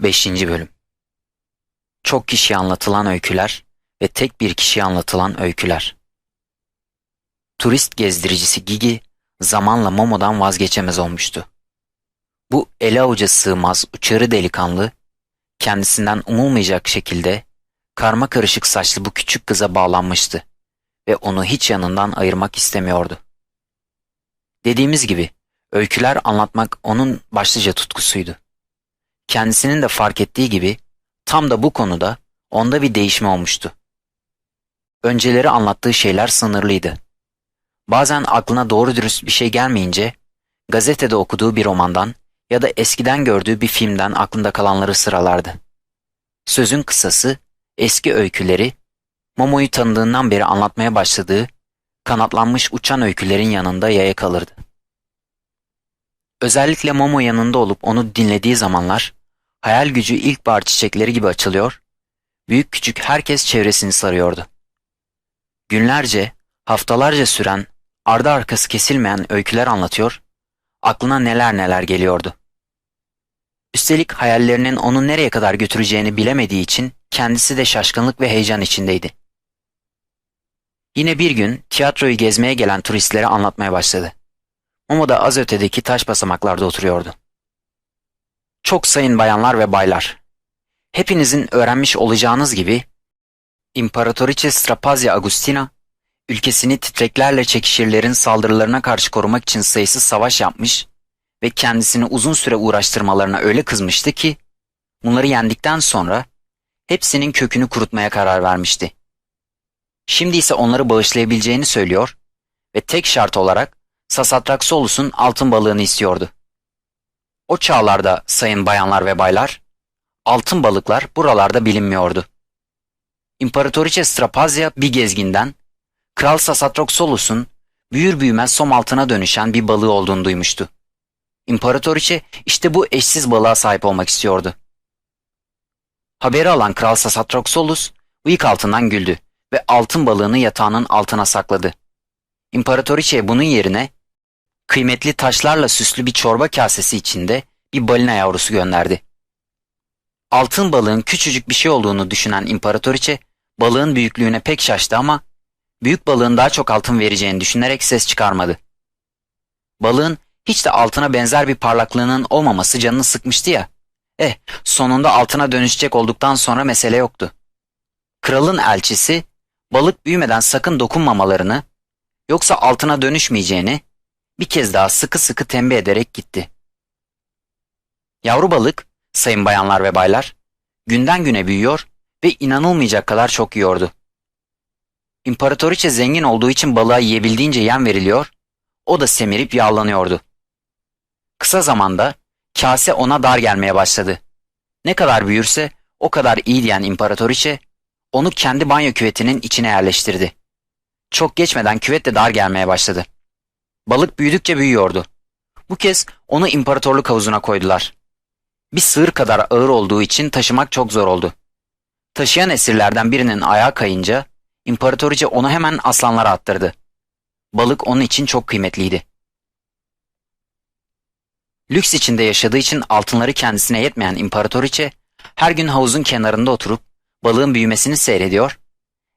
5. Bölüm Çok kişiye anlatılan öyküler ve tek bir kişiye anlatılan öyküler. Turist gezdiricisi Gigi zamanla Momo'dan vazgeçemez olmuştu. Bu ele avuca sığmaz uçarı delikanlı kendisinden umulmayacak şekilde karma karışık saçlı bu küçük kıza bağlanmıştı ve onu hiç yanından ayırmak istemiyordu. Dediğimiz gibi öyküler anlatmak onun başlıca tutkusuydu. Kendisinin de fark ettiği gibi tam da bu konuda onda bir değişme olmuştu. Önceleri anlattığı şeyler sınırlıydı. Bazen aklına doğru dürüst bir şey gelmeyince gazetede okuduğu bir romandan ya da eskiden gördüğü bir filmden aklında kalanları sıralardı. Sözün kısası eski öyküleri Momo'yu tanıdığından beri anlatmaya başladığı kanatlanmış uçan öykülerin yanında yaya kalırdı. Özellikle Momo yanında olup onu dinlediği zamanlar hayal gücü ilkbahar çiçekleri gibi açılıyor, büyük küçük herkes çevresini sarıyordu. Günlerce, haftalarca süren, ardı arkası kesilmeyen öyküler anlatıyor, aklına neler neler geliyordu. Üstelik hayallerinin onu nereye kadar götüreceğini bilemediği için kendisi de şaşkınlık ve heyecan içindeydi. Yine bir gün tiyatroyu gezmeye gelen turistlere anlatmaya başladı. Momo da az ötedeki taş basamaklarda oturuyordu. Çok sayın bayanlar ve baylar. Hepinizin öğrenmiş olacağınız gibi İmparatoriçe Strapazia Agustina ülkesini titreklerle çekişirlerin saldırılarına karşı korumak için sayısız savaş yapmış ve kendisini uzun süre uğraştırmalarına öyle kızmıştı ki bunları yendikten sonra hepsinin kökünü kurutmaya karar vermişti. Şimdi ise onları bağışlayabileceğini söylüyor ve tek şart olarak Sasatraxolus'un altın balığını istiyordu. O çağlarda sayın bayanlar ve baylar, altın balıklar buralarda bilinmiyordu. İmparatoriçe Strapazya bir gezginden, Kral Sasatraxolus'un büyür büyümez som altına dönüşen bir balığı olduğunu duymuştu. İmparatoriçe işte bu eşsiz balığa sahip olmak istiyordu. Haberi alan Kral Sasatraxolus bıyık altından güldü ve altın balığını yatağının altına sakladı. İmparatoriçe bunun yerine kıymetli taşlarla süslü bir çorba kasesi içinde bir balina yavrusu gönderdi. Altın balığın küçücük bir şey olduğunu düşünen imparatoriçe balığın büyüklüğüne pek şaştı ama büyük balığın daha çok altın vereceğini düşünerek ses çıkarmadı. Balığın hiç de altına benzer bir parlaklığının olmaması canını sıkmıştı ya. Eh sonunda altına dönüşecek olduktan sonra mesele yoktu. Kralın elçisi balık büyümeden sakın dokunmamalarını yoksa altına dönüşmeyeceğini bir kez daha sıkı sıkı tembih ederek gitti. Yavru balık, sayın bayanlar ve baylar, günden güne büyüyor ve inanılmayacak kadar çok yiyordu. İmparatoriçe zengin olduğu için balığa yiyebildiğince yem veriliyor, o da semirip yağlanıyordu. Kısa zamanda kase ona dar gelmeye başladı. Ne kadar büyürse o kadar iyi diyen imparatoriçe onu kendi banyo küvetinin içine yerleştirdi. Çok geçmeden küvet de dar gelmeye başladı. Balık büyüdükçe büyüyordu. Bu kez onu imparatorluk havuzuna koydular. Bir sığır kadar ağır olduğu için taşımak çok zor oldu. Taşıyan esirlerden birinin ayağı kayınca imparatoriçe onu hemen aslanlara attırdı. Balık onun için çok kıymetliydi. Lüks içinde yaşadığı için altınları kendisine yetmeyen imparatoriçe her gün havuzun kenarında oturup balığın büyümesini seyrediyor,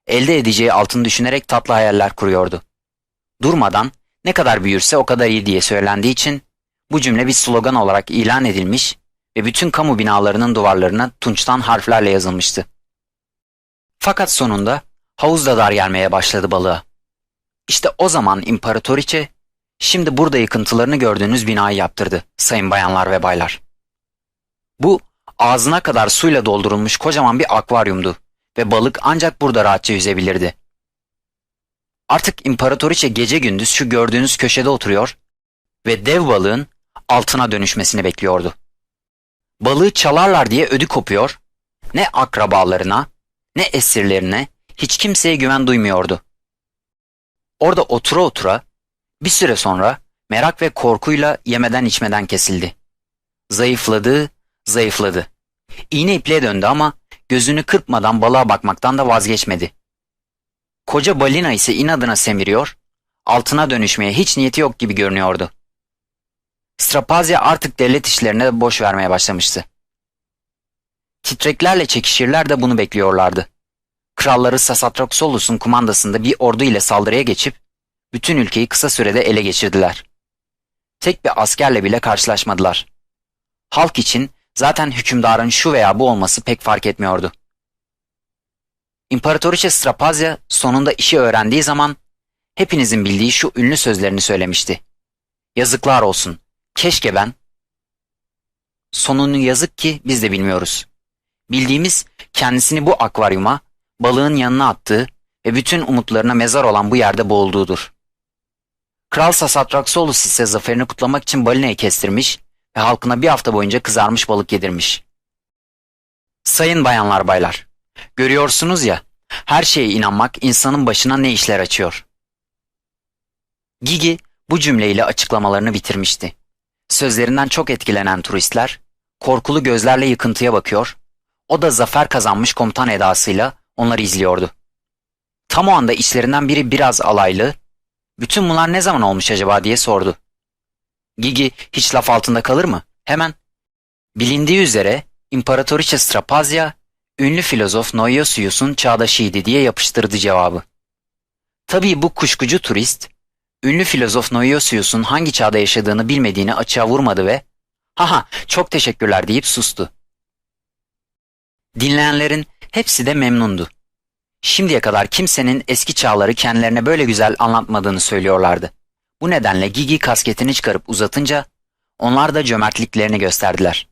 elde edeceği altın düşünerek tatlı hayaller kuruyordu. Durmadan ne kadar büyürse o kadar iyi diye söylendiği için bu cümle bir slogan olarak ilan edilmiş ve bütün kamu binalarının duvarlarına tunçtan harflerle yazılmıştı. Fakat sonunda havuz da dar gelmeye başladı balığa. İşte o zaman imparatoriçe şimdi burada yıkıntılarını gördüğünüz binayı yaptırdı sayın bayanlar ve baylar. Bu ağzına kadar suyla doldurulmuş kocaman bir akvaryumdu ve balık ancak burada rahatça yüzebilirdi. Artık imparatoriçe gece gündüz şu gördüğünüz köşede oturuyor ve dev balığın altına dönüşmesini bekliyordu. Balığı çalarlar diye ödü kopuyor, ne akrabalarına, ne esirlerine, hiç kimseye güven duymuyordu. Orada otura otura bir süre sonra merak ve korkuyla yemeden içmeden kesildi. Zayıfladı, zayıfladı. İğne ipliğe döndü ama gözünü kırpmadan balığa bakmaktan da vazgeçmedi. Koca balina ise inadına semiriyor, altına dönüşmeye hiç niyeti yok gibi görünüyordu. Strapazya artık devlet işlerine de boş vermeye başlamıştı. titreklerle çekişirler de bunu bekliyorlardı. Kralları Sasatraxolus'un kumandasında bir ordu ile saldırıya geçip bütün ülkeyi kısa sürede ele geçirdiler. Tek bir askerle bile karşılaşmadılar. Halk için zaten hükümdarın şu veya bu olması pek fark etmiyordu. İmparatoriçe Strapazya sonunda işi öğrendiği zaman hepinizin bildiği şu ünlü sözlerini söylemişti. Yazıklar olsun. Keşke ben. Sonunu yazık ki biz de bilmiyoruz. Bildiğimiz kendisini bu akvaryuma, balığın yanına attığı ve bütün umutlarına mezar olan bu yerde boğulduğudur. Kral Sasatraxolus ise zaferini kutlamak için balinayı kestirmiş ve halkına bir hafta boyunca kızarmış balık yedirmiş. Sayın bayanlar baylar, görüyorsunuz ya, her şeye inanmak insanın başına ne işler açıyor. Gigi bu cümleyle açıklamalarını bitirmişti. Sözlerinden çok etkilenen turistler, korkulu gözlerle yıkıntıya bakıyor, o da zafer kazanmış komutan edasıyla onları izliyordu. Tam o anda içlerinden biri biraz alaylı, bütün bunlar ne zaman olmuş acaba diye sordu. Gigi hiç laf altında kalır mı? Hemen. Bilindiği üzere İmparatoriçe Strapazya, ünlü filozof Noyosius'un çağdaşıydı diye yapıştırdı cevabı. Tabii bu kuşkucu turist, ünlü filozof Noyosius'un hangi çağda yaşadığını bilmediğini açığa vurmadı ve ''Haha çok teşekkürler'' deyip sustu. Dinleyenlerin hepsi de memnundu. Şimdiye kadar kimsenin eski çağları kendilerine böyle güzel anlatmadığını söylüyorlardı. Bu nedenle Gigi kasketini çıkarıp uzatınca onlar da cömertliklerini gösterdiler.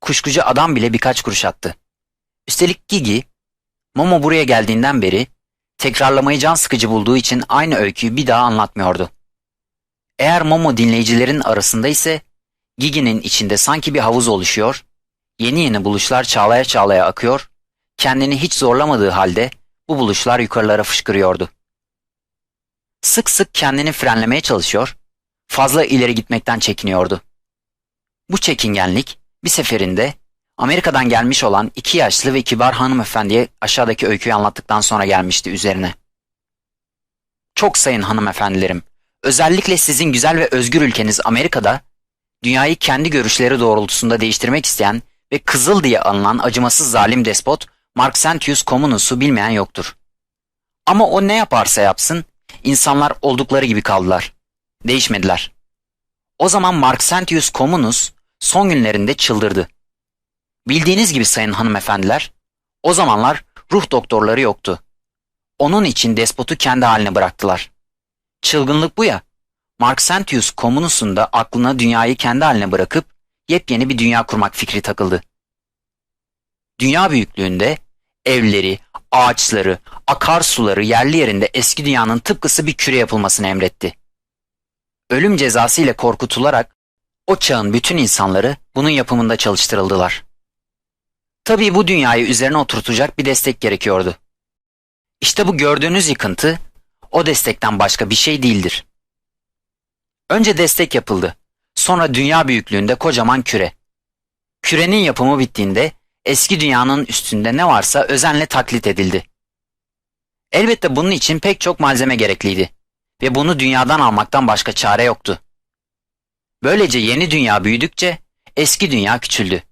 Kuşkucu adam bile birkaç kuruş attı. Üstelik Gigi, Momo buraya geldiğinden beri tekrarlamayı can sıkıcı bulduğu için aynı öyküyü bir daha anlatmıyordu. Eğer Momo dinleyicilerin arasında ise Gigi'nin içinde sanki bir havuz oluşuyor, yeni yeni buluşlar çağlaya çağlaya akıyor, kendini hiç zorlamadığı halde bu buluşlar yukarılara fışkırıyordu. Sık sık kendini frenlemeye çalışıyor, fazla ileri gitmekten çekiniyordu. Bu çekingenlik bir seferinde Amerika'dan gelmiş olan iki yaşlı ve kibar hanımefendiye aşağıdaki öyküyü anlattıktan sonra gelmişti üzerine. Çok sayın hanımefendilerim, özellikle sizin güzel ve özgür ülkeniz Amerika'da, dünyayı kendi görüşleri doğrultusunda değiştirmek isteyen ve kızıl diye anılan acımasız zalim despot Marksentius Communus'u bilmeyen yoktur. Ama o ne yaparsa yapsın, insanlar oldukları gibi kaldılar. Değişmediler. O zaman Marksentius Communus son günlerinde çıldırdı. Bildiğiniz gibi sayın hanımefendiler, o zamanlar ruh doktorları yoktu. Onun için despotu kendi haline bıraktılar. Çılgınlık bu ya. Marksentius Communus'un da aklına dünyayı kendi haline bırakıp yepyeni bir dünya kurmak fikri takıldı. Dünya büyüklüğünde evleri, ağaçları, akarsuları yerli yerinde eski dünyanın tıpkısı bir küre yapılmasını emretti. Ölüm cezası ile korkutularak o çağın bütün insanları bunun yapımında çalıştırıldılar. Tabii bu dünyayı üzerine oturtacak bir destek gerekiyordu. İşte bu gördüğünüz yıkıntı o destekten başka bir şey değildir. Önce destek yapıldı. Sonra dünya büyüklüğünde kocaman küre. Kürenin yapımı bittiğinde eski dünyanın üstünde ne varsa özenle taklit edildi. Elbette bunun için pek çok malzeme gerekliydi ve bunu dünyadan almaktan başka çare yoktu. Böylece yeni dünya büyüdükçe eski dünya küçüldü.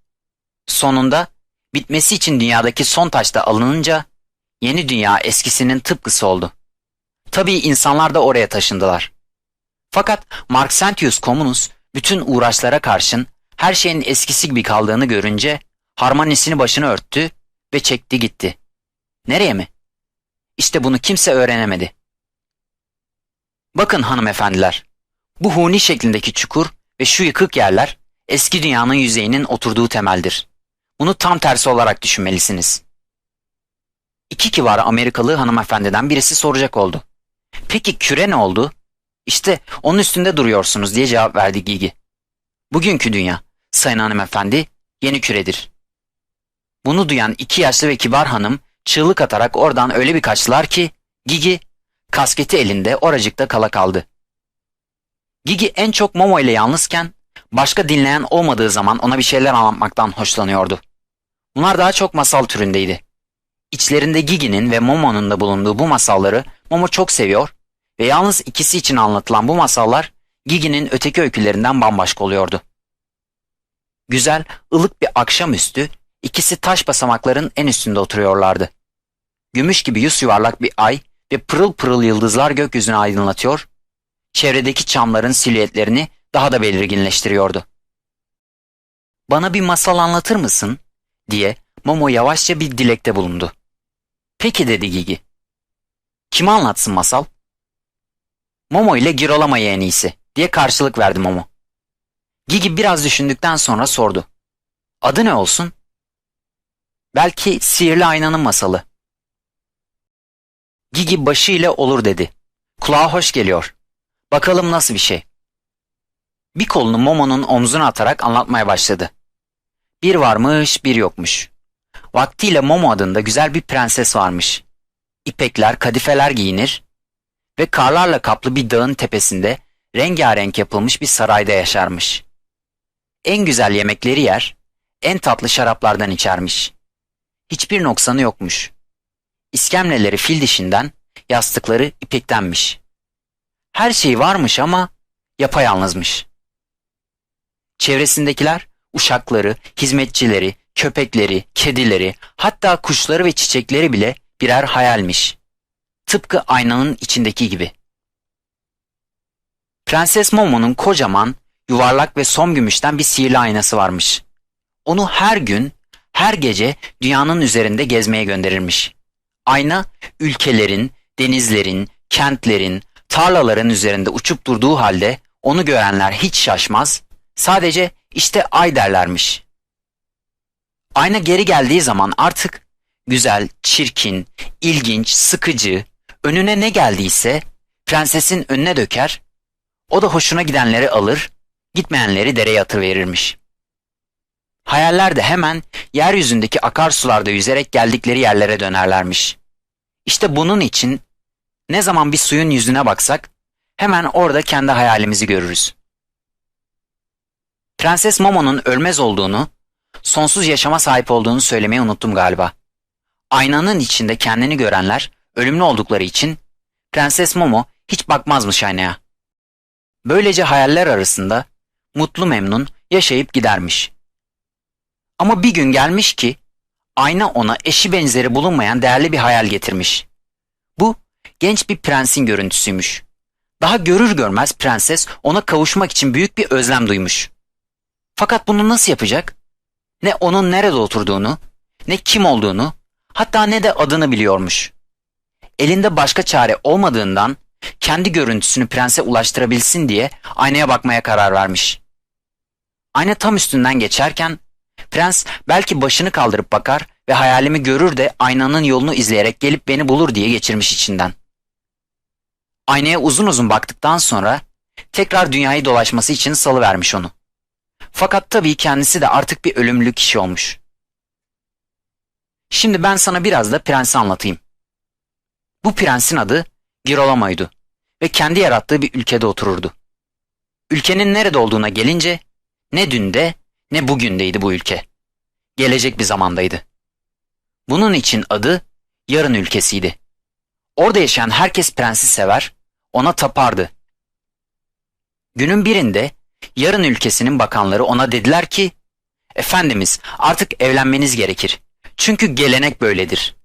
Sonunda bitmesi için dünyadaki son taş da alınınca yeni dünya eskisinin tıpkısı oldu. Tabii insanlar da oraya taşındılar. Fakat Marksentius Communus bütün uğraşlara karşın her şeyin eskisi gibi kaldığını görünce harmonisini başına örttü ve çekti gitti. Nereye mi? İşte bunu kimse öğrenemedi. Bakın hanımefendiler, bu huni şeklindeki çukur ve şu yıkık yerler eski dünyanın yüzeyinin oturduğu temeldir. Bunu tam tersi olarak düşünmelisiniz. İki kibar Amerikalı hanımefendiden birisi soracak oldu. Peki küre ne oldu? İşte onun üstünde duruyorsunuz diye cevap verdi Gigi. Bugünkü dünya, sayın hanımefendi, yeni küredir. Bunu duyan iki yaşlı ve kibar hanım çığlık atarak oradan öyle bir kaçtılar ki Gigi kasketi elinde oracıkta kala kaldı. Gigi en çok Momo ile yalnızken başka dinleyen olmadığı zaman ona bir şeyler anlatmaktan hoşlanıyordu. Bunlar daha çok masal türündeydi. İçlerinde Gigi'nin ve Momo'nun da bulunduğu bu masalları Momo çok seviyor ve yalnız ikisi için anlatılan bu masallar Gigi'nin öteki öykülerinden bambaşka oluyordu. Güzel, ılık bir akşamüstü İkisi taş basamakların en üstünde oturuyorlardı. Gümüş gibi yüz yuvarlak bir ay ve pırıl pırıl yıldızlar gökyüzünü aydınlatıyor, çevredeki çamların silüetlerini daha da belirginleştiriyordu. Bana bir masal anlatır mısın? diye Momo yavaşça bir dilekte bulundu. Peki dedi Gigi. Kime anlatsın masal? Momo ile Girolamayı en iyisi diye karşılık verdi Momo. Gigi biraz düşündükten sonra sordu. Adı ne olsun? Belki sihirli aynanın masalı. Gigi başı ile olur dedi. Kulağa hoş geliyor. Bakalım nasıl bir şey. Bir kolunu Momo'nun omzuna atarak anlatmaya başladı. Bir varmış bir yokmuş. Vaktiyle Momo adında güzel bir prenses varmış. İpekler, kadifeler giyinir ve karlarla kaplı bir dağın tepesinde rengarenk yapılmış bir sarayda yaşarmış. En güzel yemekleri yer, en tatlı şaraplardan içermiş. Hiçbir noksanı yokmuş. İskemleleri fil dişinden, yastıkları ipektenmiş. Her şey varmış ama yapayalnızmış. Çevresindekiler uşakları, hizmetçileri, köpekleri, kedileri, hatta kuşları ve çiçekleri bile birer hayalmiş. Tıpkı aynanın içindeki gibi. Prenses Momo'nun kocaman, yuvarlak ve som gümüşten bir sihirli aynası varmış. Onu her gün, her gece dünyanın üzerinde gezmeye gönderirmiş. Ayna ülkelerin, denizlerin, kentlerin, tarlaların üzerinde uçup durduğu halde onu görenler hiç şaşmaz, sadece işte ay derlermiş. Ayna geri geldiği zaman artık güzel, çirkin, ilginç, sıkıcı, önüne ne geldiyse prensesin önüne döker, o da hoşuna gidenleri alır, gitmeyenleri dereye atıverirmiş. Hayaller de hemen yeryüzündeki akarsularda yüzerek geldikleri yerlere dönerlermiş. İşte bunun için ne zaman bir suyun yüzüne baksak hemen orada kendi hayalimizi görürüz. Prenses Momo'nun ölmez olduğunu, sonsuz yaşama sahip olduğunu söylemeyi unuttum galiba. Aynanın içinde kendini görenler ölümlü oldukları için Prenses Momo hiç bakmazmış aynaya. Böylece hayaller arasında mutlu memnun yaşayıp gidermiş. Ama bir gün gelmiş ki ayna ona eşi benzeri bulunmayan değerli bir hayal getirmiş. Bu genç bir prensin görüntüsüymüş. Daha görür görmez prenses ona kavuşmak için büyük bir özlem duymuş. Fakat bunu nasıl yapacak? Ne onun nerede oturduğunu, ne kim olduğunu, hatta ne de adını biliyormuş. Elinde başka çare olmadığından kendi görüntüsünü prense ulaştırabilsin diye aynaya bakmaya karar vermiş. Ayna tam üstünden geçerken prens belki başını kaldırıp bakar ve hayalimi görür de aynanın yolunu izleyerek gelip beni bulur diye geçirmiş içinden. Aynaya uzun uzun baktıktan sonra tekrar dünyayı dolaşması için salı vermiş onu. Fakat tabii kendisi de artık bir ölümlü kişi olmuş. Şimdi ben sana biraz da prensi anlatayım. Bu prensin adı Girolamo'ydu ve kendi yarattığı bir ülkede otururdu. Ülkenin nerede olduğuna gelince ne dünde ne bugündeydi bu ülke. Gelecek bir zamandaydı. Bunun için adı yarın ülkesiydi. Orada yaşayan herkes prensi sever, ona tapardı. Günün birinde yarın ülkesinin bakanları ona dediler ki, Efendimiz artık evlenmeniz gerekir. Çünkü gelenek böyledir.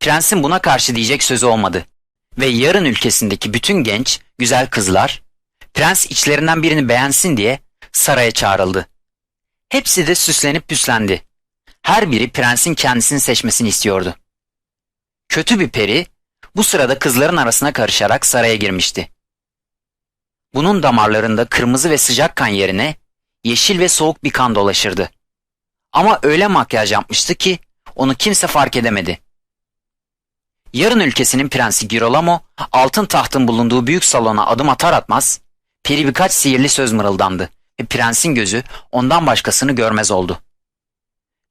Prensin buna karşı diyecek sözü olmadı. Ve yarın ülkesindeki bütün genç, güzel kızlar, prens içlerinden birini beğensin diye saraya çağrıldı. Hepsi de süslenip püslendi. Her biri prensin kendisini seçmesini istiyordu. Kötü bir peri bu sırada kızların arasına karışarak saraya girmişti. Bunun damarlarında kırmızı ve sıcak kan yerine yeşil ve soğuk bir kan dolaşırdı. Ama öyle makyaj yapmıştı ki onu kimse fark edemedi. Yarın ülkesinin prensi Girolamo altın tahtın bulunduğu büyük salona adım atar atmaz peri birkaç sihirli söz mırıldandı ve prensin gözü ondan başkasını görmez oldu.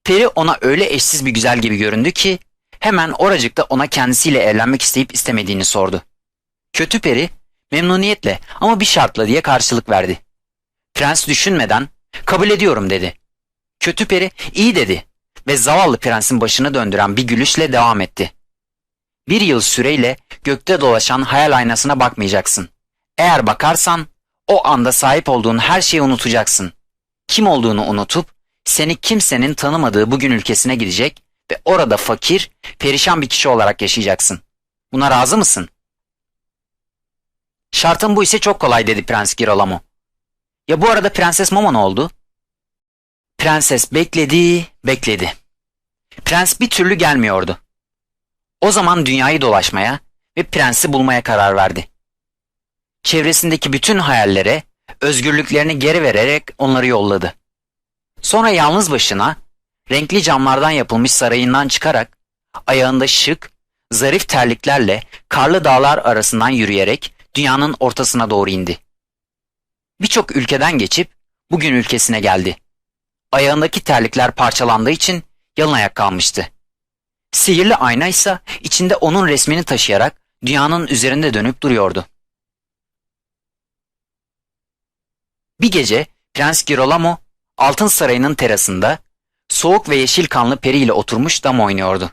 Peri ona öyle eşsiz bir güzel gibi göründü ki hemen oracıkta ona kendisiyle evlenmek isteyip istemediğini sordu. Kötü peri memnuniyetle ama bir şartla diye karşılık verdi. Prens düşünmeden kabul ediyorum dedi. Kötü peri iyi dedi ve zavallı prensin başını döndüren bir gülüşle devam etti. Bir yıl süreyle gökte dolaşan hayal aynasına bakmayacaksın. Eğer bakarsan o anda sahip olduğun her şeyi unutacaksın. Kim olduğunu unutup seni kimsenin tanımadığı bugün ülkesine gidecek ve orada fakir, perişan bir kişi olarak yaşayacaksın. Buna razı mısın? Şartın bu ise çok kolay dedi Prens Girolamo. Ya bu arada Prenses Momo ne oldu? Prenses bekledi, bekledi. Prens bir türlü gelmiyordu. O zaman dünyayı dolaşmaya ve prensi bulmaya karar verdi. Çevresindeki bütün hayallere, özgürlüklerini geri vererek onları yolladı. Sonra yalnız başına, renkli camlardan yapılmış sarayından çıkarak, ayağında şık, zarif terliklerle karlı dağlar arasından yürüyerek dünyanın ortasına doğru indi. Birçok ülkeden geçip bugün ülkesine geldi. Ayağındaki terlikler parçalandığı için yalın ayak kalmıştı. Sihirli ayna ise içinde onun resmini taşıyarak dünyanın üzerinde dönüp duruyordu. Bir gece Prens Girolamo Altın Sarayı'nın terasında soğuk ve yeşil kanlı peri ile oturmuş dam oynuyordu.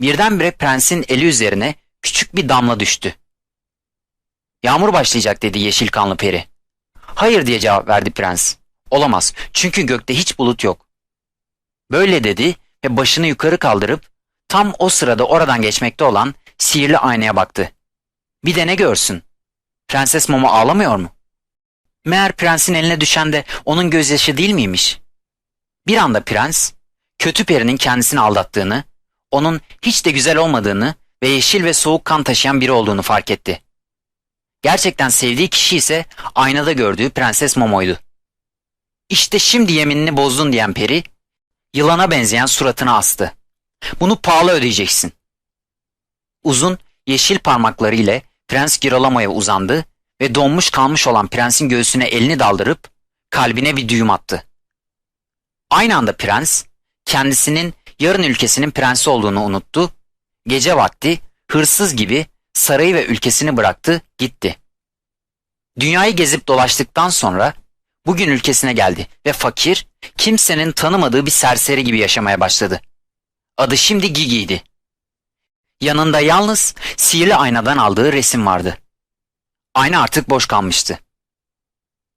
Birdenbire prensin eli üzerine küçük bir damla düştü. Yağmur başlayacak dedi yeşil kanlı peri. Hayır diye cevap verdi prens. Olamaz çünkü gökte hiç bulut yok. Böyle dedi ve başını yukarı kaldırıp tam o sırada oradan geçmekte olan sihirli aynaya baktı. Bir de ne görsün? Prenses Momo ağlamıyor mu? Meğer prensin eline düşen de onun gözyaşı değil miymiş? Bir anda prens, kötü perinin kendisini aldattığını, onun hiç de güzel olmadığını ve yeşil ve soğuk kan taşıyan biri olduğunu fark etti. Gerçekten sevdiği kişi ise aynada gördüğü Prenses Momo'ydu. İşte şimdi yeminini bozdun diyen peri, yılana benzeyen suratını astı. Bunu pahalı ödeyeceksin. Uzun, yeşil parmakları ile Prens Girolamo'ya uzandı ve donmuş kalmış olan prensin göğsüne elini daldırıp kalbine bir düğüm attı. Aynı anda prens, kendisinin yarın ülkesinin prensi olduğunu unuttu, gece vakti hırsız gibi sarayı ve ülkesini bıraktı, gitti. Dünyayı gezip dolaştıktan sonra bugün ülkesine geldi ve fakir, kimsenin tanımadığı bir serseri gibi yaşamaya başladı. Adı şimdi Gigi'ydi. Yanında yalnız sihirli aynadan aldığı resim vardı. Ayna artık boş kalmıştı.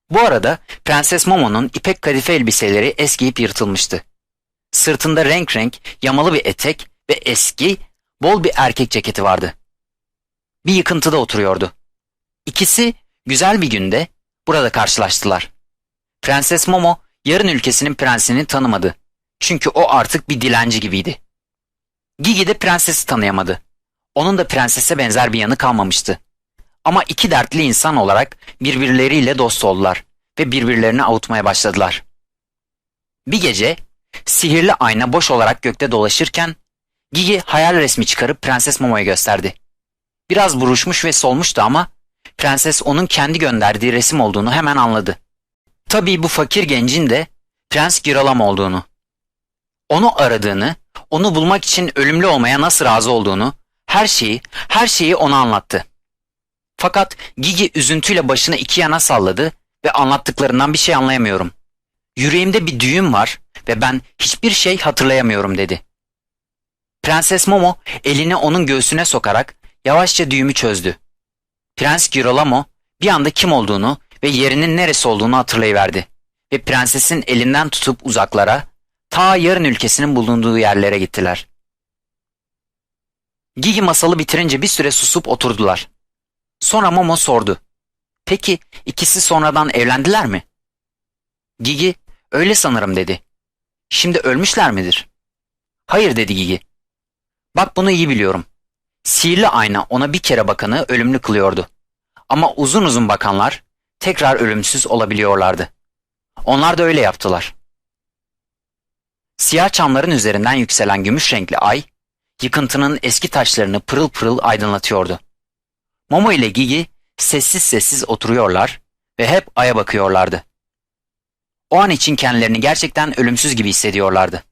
Bu arada Prenses Momo'nun ipek kadife elbiseleri eskiyip yırtılmıştı. Sırtında renk renk yamalı bir etek ve eski, bol bir erkek ceketi vardı. Bir yıkıntıda oturuyordu. İkisi güzel bir günde burada karşılaştılar. Prenses Momo yarın ülkesinin prensini tanımadı. Çünkü o artık bir dilenci gibiydi. Gigi de prensesi tanıyamadı. Onun da prensese benzer bir yanı kalmamıştı. Ama iki dertli insan olarak birbirleriyle dost oldular ve birbirlerini avutmaya başladılar. Bir gece sihirli ayna boş olarak gökte dolaşırken Gigi hayal resmi çıkarıp Prenses Momo'ya gösterdi. Biraz buruşmuş ve solmuştu ama prenses onun kendi gönderdiği resim olduğunu hemen anladı. Tabii bu fakir gencin de Prens Giralam olduğunu. Onu aradığını, onu bulmak için ölümlü olmaya nasıl razı olduğunu, her şeyi, her şeyi ona anlattı. Fakat Gigi üzüntüyle başını iki yana salladı ve anlattıklarından bir şey anlayamıyorum. Yüreğimde bir düğüm var ve ben hiçbir şey hatırlayamıyorum dedi. Prenses Momo elini onun göğsüne sokarak yavaşça düğümü çözdü. Prens Girolamo bir anda kim olduğunu ve yerinin neresi olduğunu hatırlayıverdi ve prensesin elinden tutup uzaklara, ta yarın ülkesinin bulunduğu yerlere gittiler. Gigi masalı bitirince bir süre susup oturdular. Sonra Momo sordu. Peki ikisi sonradan evlendiler mi? Gigi, öyle sanırım dedi. Şimdi ölmüşler midir? Hayır dedi Gigi. Bak bunu iyi biliyorum. Sihirli ayna ona bir kere bakanı ölümlü kılıyordu. Ama uzun uzun bakanlar tekrar ölümsüz olabiliyorlardı. Onlar da öyle yaptılar. Siyah çamların üzerinden yükselen gümüş renkli ay, yıkıntının eski taşlarını pırıl pırıl aydınlatıyordu. Momo ile Gigi sessiz sessiz oturuyorlar ve hep aya bakıyorlardı. O an için kendilerini gerçekten ölümsüz gibi hissediyorlardı.